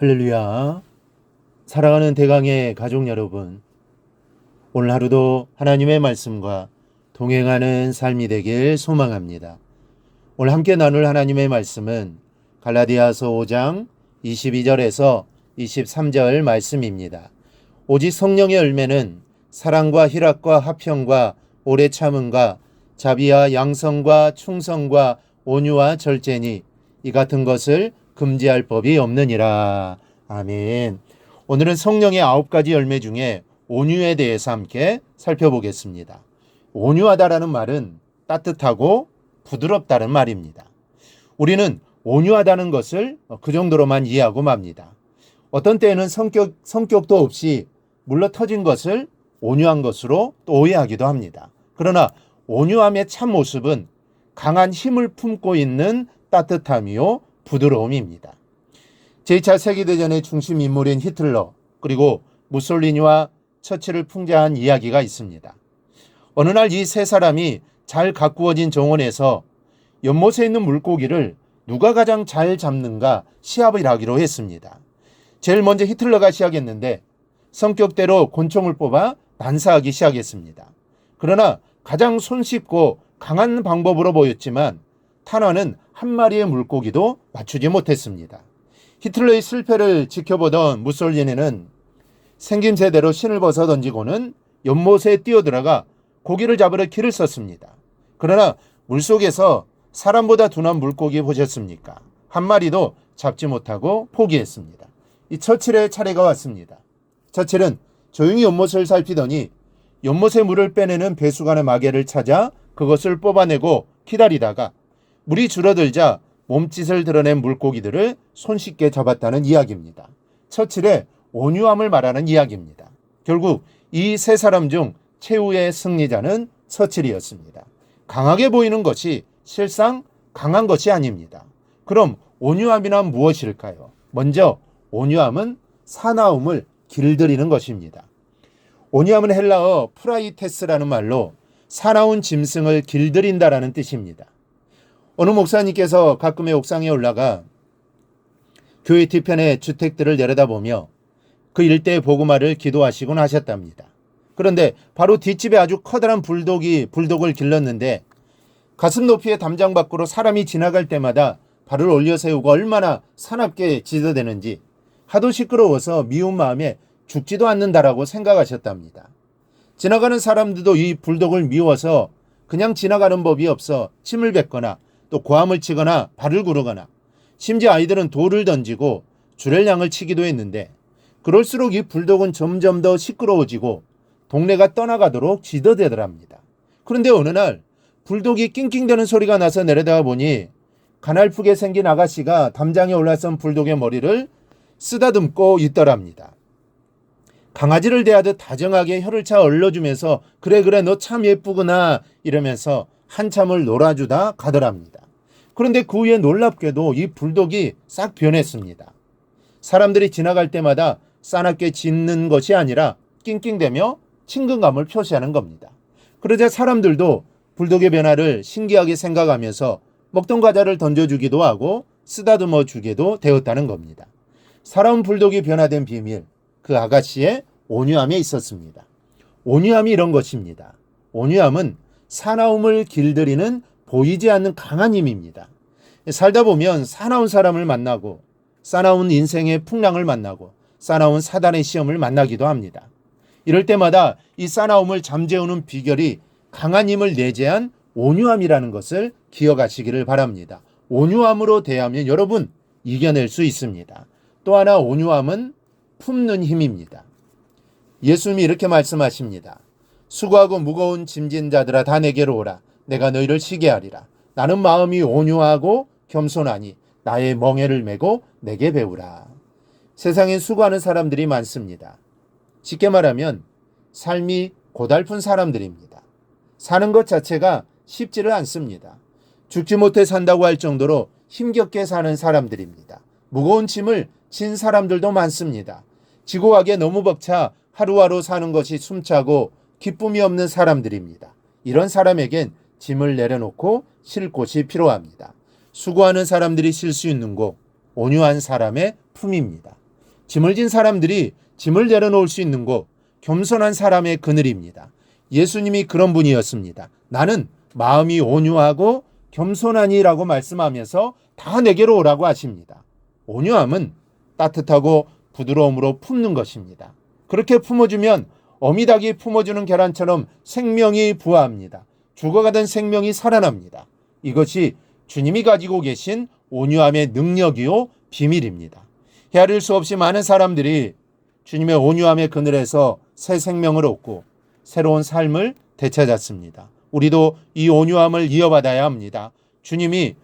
할렐루야. 사랑하는 대강의 가족 여러분. 오늘 하루도 하나님의 말씀과 동행하는 삶이 되길 소망합니다. 오늘 함께 나눌 하나님의 말씀은 갈라디아서 5장 22절에서 23절 말씀입니다. 오직 성령의 열매는 사랑과 희락과 화평과 오래 참음과 자비와 양성과 충성과 온유와 절제니 이 같은 것을 금지할 법이 없느니라. 아멘. 오늘은 성령의 아홉 가지 열매 중에 온유에 대해서 함께 살펴보겠습니다. 온유하다라는 말은 따뜻하고 부드럽다는 말입니다. 우리는 온유하다는 것을 그 정도로만 이해하고 맙니다. 어떤 때에는 성격, 성격도 없이 물러 터진 것을 온유한 것으로 또 오해하기도 합니다. 그러나 온유함의 참 모습은 강한 힘을 품고 있는 따뜻함이요 부드러움입니다. 제2차 세계대전의 중심 인물인 히틀러 그리고 무솔리니와 처치를 풍자한 이야기가 있습니다. 어느 날 이 세 사람이 잘 가꾸어진 정원에서 연못에 있는 물고기를 누가 가장 잘 잡는가 시합을 하기로 했습니다. 제일 먼저 히틀러가 시작했는데 성격대로 곤충을 뽑아 난사하기 시작했습니다. 그러나 가장 손쉽고 강한 방법으로 보였지만 탄화는 한 마리의 물고기도 맞추지 못했습니다. 히틀러의 실패를 지켜보던 무솔리니는 생김새대로 신을 벗어 던지고는 연못에 뛰어들어가 고기를 잡으려 키를 썼습니다. 그러나 물속에서 사람보다 둔한 물고기 보셨습니까? 한 마리도 잡지 못하고 포기했습니다. 이 처칠의 차례가 왔습니다. 처칠은 조용히 연못을 살피더니 연못에 물을 빼내는 배수관의 마개를 찾아 그것을 뽑아내고 기다리다가 물이 줄어들자 몸짓을 드러낸 물고기들을 손쉽게 잡았다는 이야기입니다. 처칠의 온유함을 말하는 이야기입니다. 결국 이 세 사람 중 최후의 승리자는 처칠이었습니다. 강하게 보이는 것이 실상 강한 것이 아닙니다. 그럼 온유함이란 무엇일까요? 먼저 온유함은 사나움을 길들이는 것입니다. 온유함은 헬라어 프라이테스라는 말로 사나운 짐승을 길들인다라는 뜻입니다. 어느 목사님께서 가끔의 옥상에 올라가 교회 뒤편의 주택들을 내려다보며 그 일대의 복음화를 기도하시곤 하셨답니다. 그런데 바로 뒷집에 아주 커다란 불독이 불독을 길렀는데 가슴 높이의 담장 밖으로 사람이 지나갈 때마다 발을 올려 세우고 얼마나 사납게 지저대는지 하도 시끄러워서 미운 마음에 죽지도 않는다라고 생각하셨답니다. 지나가는 사람들도 이 불독을 미워서 그냥 지나가는 법이 없어 침을 뱉거나 또 고함을 치거나 발을 구르거나 심지어 아이들은 돌을 던지고 주렐량을 치기도 했는데 그럴수록 이 불독은 점점 더 시끄러워지고 동네가 떠나가도록 지더대더랍니다. 그런데 어느 날 불독이 낑낑대는 소리가 나서 내려다가 보니 가날프게 생긴 아가씨가 담장에 올라선 불독의 머리를 쓰다듬고 있더랍니다. 강아지를 대하듯 다정하게 혀를 차 얼러주면서 그래 그래 너 참 예쁘구나 이러면서 한참을 놀아주다 가더랍니다. 그런데 그 후에 놀랍게도 이 불독이 싹 변했습니다. 사람들이 지나갈 때마다 싸납게 짖는 것이 아니라 낑낑대며 친근감을 표시하는 겁니다. 그러자 사람들도 불독의 변화를 신기하게 생각하면서 먹던 과자를 던져주기도 하고 쓰다듬어 주기도 되었다는 겁니다. 사람 불독이 변화된 비밀, 그 아가씨의 온유함에 있었습니다. 온유함이 이런 것입니다. 온유함은 사나움을 길들이는 보이지 않는 강한 힘입니다. 살다 보면 사나운 사람을 만나고 사나운 인생의 풍랑을 만나고 사나운 사단의 시험을 만나기도 합니다. 이럴 때마다 이 사나움을 잠재우는 비결이 강한 힘을 내재한 온유함이라는 것을 기억하시기를 바랍니다. 온유함으로 대하면 여러분 이겨낼 수 있습니다. 또 하나 온유함은 품는 힘입니다. 예수님이 이렇게 말씀하십니다. 수고하고 무거운 짐진 자들아 다 내게로 오라. 내가 너희를 쉬게 하리라. 나는 마음이 온유하고 겸손하니 나의 멍에를 메고 내게 배우라. 세상에 수고하는 사람들이 많습니다. 쉽게 말하면 삶이 고달픈 사람들입니다. 사는 것 자체가 쉽지를 않습니다. 죽지 못해 산다고 할 정도로 힘겹게 사는 사람들입니다. 무거운 짐을 진 사람들도 많습니다. 지고하게 너무 벅차 하루하루 사는 것이 숨차고 기쁨이 없는 사람들입니다. 이런 사람에겐 짐을 내려놓고 쉴 곳이 필요합니다. 수고하는 사람들이 쉴 수 있는 곳, 온유한 사람의 품입니다. 짐을 진 사람들이 짐을 내려놓을 수 있는 곳, 겸손한 사람의 그늘입니다. 예수님이 그런 분이었습니다. 나는 마음이 온유하고 겸손하니라고 말씀하면서 다 내게로 오라고 하십니다. 온유함은 따뜻하고 부드러움으로 품는 것입니다. 그렇게 품어주면 어미닭이 품어주는 계란처럼 생명이 부화합니다. 죽어가던 생명이 살아납니다. 이것이 주님이 가지고 계신 온유함의 능력이요 비밀입니다. 헤아릴 수 없이 많은 사람들이 주님의 온유함의 그늘에서 새 생명을 얻고 새로운 삶을 되찾았습니다. 우리도 이 온유함을 이어받아야 합니다. 주님이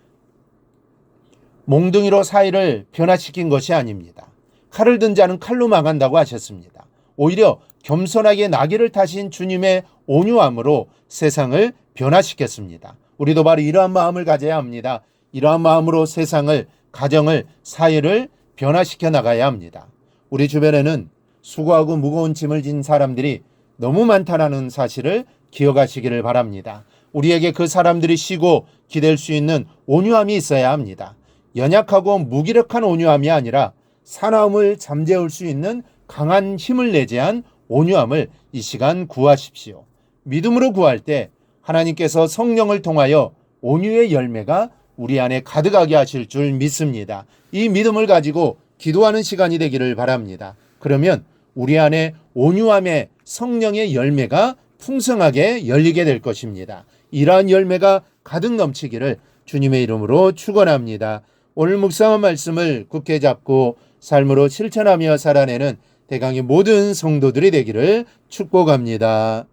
몽둥이로 사이를 변화시킨 것이 아닙니다. 칼을 든 자는 칼로 망한다고 하셨습니다. 오히려 겸손하게 나귀를 타신 주님의 온유함으로 세상을 변화시켰습니다. 우리도 바로 이러한 마음을 가져야 합니다. 이러한 마음으로 세상을, 가정을, 사회를 변화시켜 나가야 합니다. 우리 주변에는 수고하고 무거운 짐을 진 사람들이 너무 많다라는 사실을 기억하시기를 바랍니다. 우리에게 그 사람들이 쉬고 기댈 수 있는 온유함이 있어야 합니다. 연약하고 무기력한 온유함이 아니라 사나움을 잠재울 수 있는 강한 힘을 내재한 온유함을 이 시간 구하십시오. 믿음으로 구할 때 하나님께서 성령을 통하여 온유의 열매가 우리 안에 가득하게 하실 줄 믿습니다. 이 믿음을 가지고 기도하는 시간이 되기를 바랍니다. 그러면 우리 안에 온유함의 성령의 열매가 풍성하게 열리게 될 것입니다. 이러한 열매가 가득 넘치기를 주님의 이름으로 축원합니다. 오늘 묵상한 말씀을 굳게 잡고 삶으로 실천하며 살아내는 대강의 모든 성도들이 되기를 축복합니다.